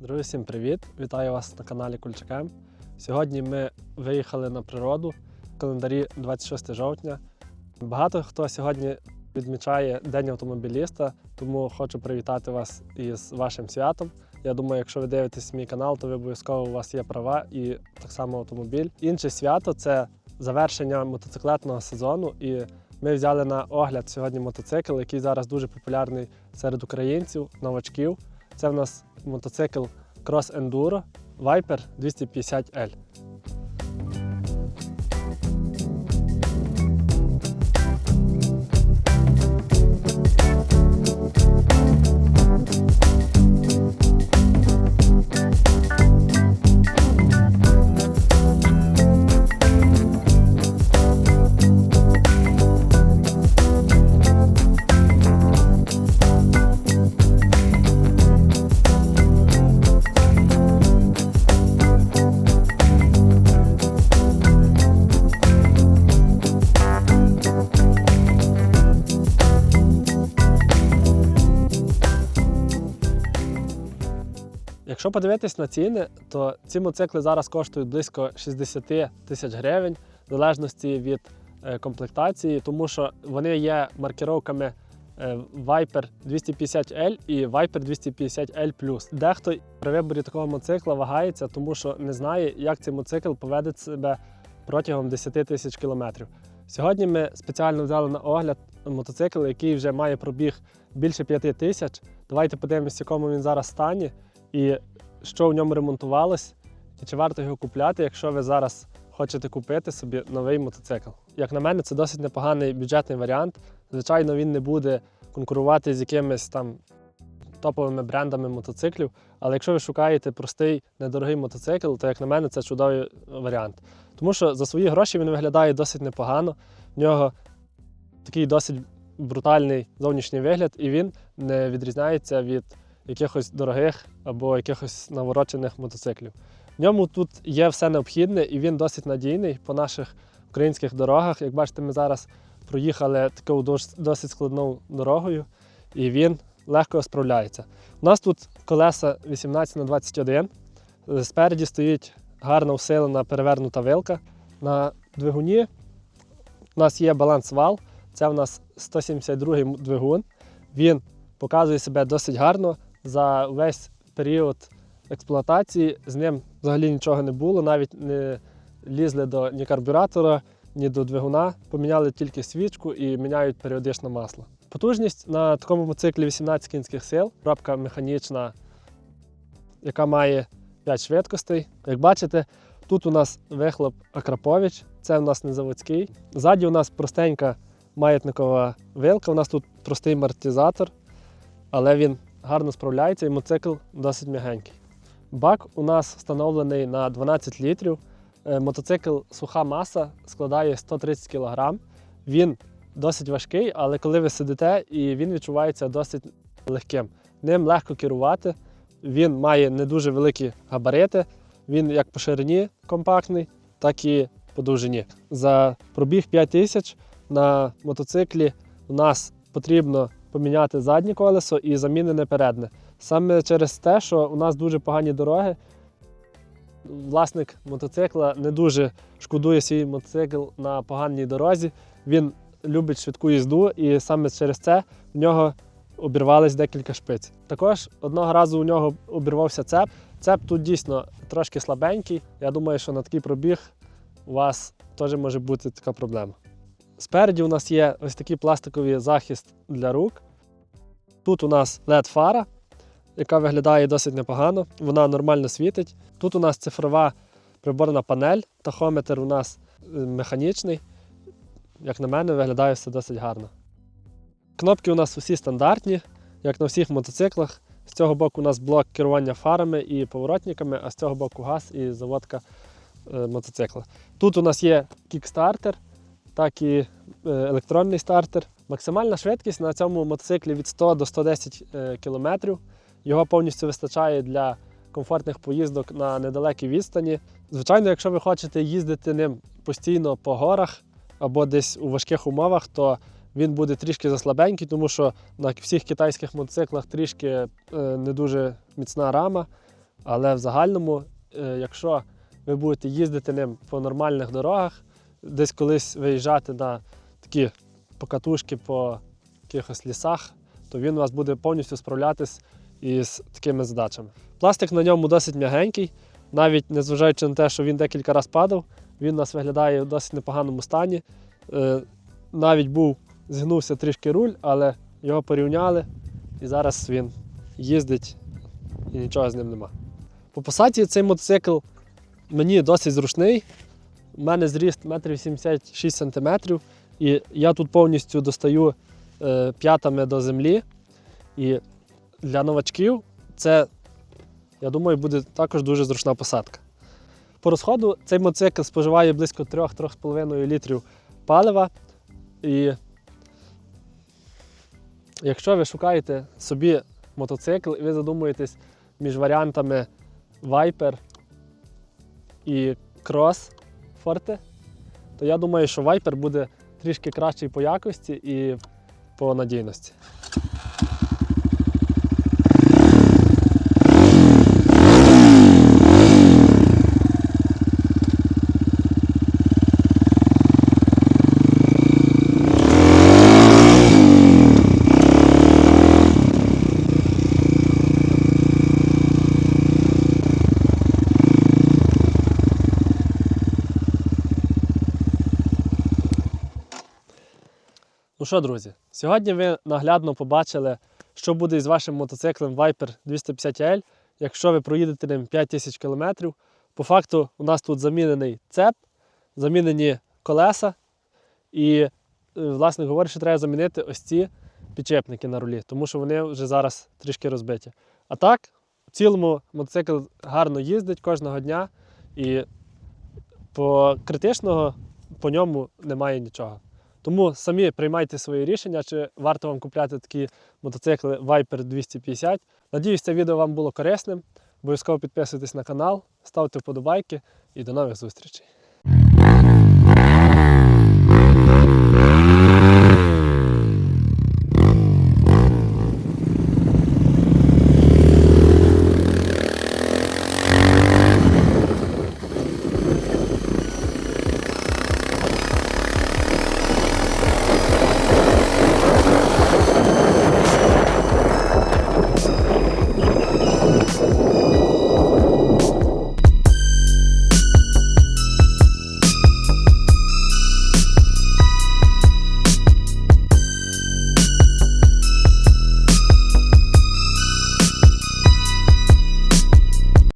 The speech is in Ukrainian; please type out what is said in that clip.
Друзі, всім привіт! Вітаю вас на каналі Кульчакем. Сьогодні ми виїхали на природу в календарі 26 жовтня. Багато хто сьогодні відмічає День автомобіліста, тому хочу привітати вас із вашим святом. Я думаю, якщо ви дивитесь мій канал, то ви обов'язково у вас є права і так само автомобіль. Інше свято це завершення мотоциклетного сезону. І ми взяли на огляд сьогодні мотоцикл, який зараз дуже популярний серед українців, новачків. Це в нас мотоцикл Cross Enduro Viper 250L. Якщо подивитись на ціни, то ці мотоцикли зараз коштують близько 60 тисяч гривень, в залежності від е, комплектації, тому що вони є маркировками е, Viper 250L і Viper 250L. Дехто при виборі такого мотоцикла вагається, тому що не знає, як цей мотоцикл поведе себе протягом 10 тисяч кілометрів. Сьогодні ми спеціально взяли на огляд мотоцикл, який вже має пробіг більше 5 тисяч. Давайте подивимося, в якому він зараз стані і що в ньому ремонтувалось, і чи варто його купляти, якщо ви зараз хочете купити собі новий мотоцикл. Як на мене, це досить непоганий бюджетний варіант. Звичайно, він не буде конкурувати з якимись там топовими брендами мотоциклів. Але якщо ви шукаєте простий недорогий мотоцикл, то як на мене, це чудовий варіант. Тому що за свої гроші він виглядає досить непогано. В нього такий досить брутальний зовнішній вигляд, і він не відрізняється від якихось дорогих або якихось наворочених мотоциклів. В ньому тут є все необхідне і він досить надійний по наших українських дорогах. Як бачите, ми зараз проїхали такою досить складною дорогою, і він легко справляється. У нас тут колеса 18 на 21 Е, Спереді стоїть гарна усилена перевернута вилка. На двигуні у нас є баланс-вал. Це у нас 172 м двигун. Він показує себе досить гарно за весь період експлуатації. З ним взагалі нічого не було, навіть не лізли до ні карбюратора, ні до двигуна. Поміняли тільки свічку і міняють періодично масло. Потужність на такому мотоциклі 18 кінських сил, коробка механічна, яка має 5 швидкостей. Як бачите, тут у нас вихлоп Акрапович, це у нас не заводський. Ззаді у нас простенька маятникова вилка, у нас тут простий амортизатор, але він гарно справляється і мотоцикл досить м'ягенький. Бак у нас встановлений на 12 літрів. Е, Мотоцикл суха маса складає 130 кг. Він досить важкий, але коли ви сидите, і він відчувається досить легким. Ним легко керувати. Він має не дуже великі габарити. Він як по ширині компактний, так і по довжині. За пробіг 5 тисяч на мотоциклі у нас потрібно поміняти заднє колесо і замінене передне. Саме через те, що у нас дуже погані дороги. Власник мотоцикла не дуже шкодує свій мотоцикл на поганій дорозі. Він любить швидку їзду, і саме через це в нього обірвались декілька шпиць. Також одного разу у нього обірвався цеп. Цеп тут дійсно трошки слабенький. Я думаю, що на такий пробіг у вас теж може бути така проблема. Спереді у нас є ось такий пластиковий захист для рук. Тут у нас LED-фара, яка виглядає досить непогано. Вона нормально світить. Тут у нас цифрова приборна панель, тахометр у нас е, механічний. Як на мене, виглядає все досить гарно. Кнопки у нас усі стандартні, як на всіх мотоциклах. З цього боку у нас блок керування фарами і поворотниками, а з цього боку газ і заводка е, мотоцикла. Тут у нас є кікстартер, так і е, електронний стартер. Максимальна швидкість на цьому мотоциклі від 100 до 110 е, км. Його повністю вистачає для комфортних поїздок на недалекій відстані. Звичайно, якщо ви хочете їздити ним постійно по горах або десь у важких умовах, то він буде трішки заслабенький, тому що на всіх китайських мотоциклах трішки е, не дуже міцна рама. Але в загальному, якщо ви будете їздити ним по нормальних дорогах, десь колись виїжджати на такі покатушки по якихось лісах, то він у вас буде повністю справлятись із такими задачами. Пластик на ньому досить м'ягенький, навіть незважаючи на те, що він декілька разів падав, він у нас виглядає в досить непоганому стані. Е, Навіть був, згнувся трішки руль, але його порівняли, і зараз він їздить і нічого з ним нема. По посадці цей мотоцикл мені досить зручний. У мене зріст 1,86 см, і я тут повністю достаю е, п'ятами до землі. І для новачків це, я думаю, буде також дуже зручна посадка. По розходу цей мотоцикл споживає близько 3-3,5 літрів палива. І якщо ви шукаєте собі мотоцикл і ви задумуєтесь між варіантами Viper і Cross Forte, то я думаю, що Viper буде трішки кращий по якості і по надійності. Що, друзі, сьогодні ви наглядно побачили, що буде із вашим мотоциклом Viper 250L, якщо ви проїдете ним 5000 км. По факту, у нас тут замінений цеп, замінені колеса, і, е, власне говорячи, треба замінити ось ці підчепники на рулі, тому що вони вже зараз трішки розбиті. А так, в цілому мотоцикл гарно їздить кожного дня, і по критичного по ньому немає нічого. Тому самі приймайте свої рішення, чи варто вам купляти такі мотоцикли Viper 250. Надіюсь, це відео вам було корисним. Обов'язково підписуйтесь на канал, ставте вподобайки і до нових зустрічей.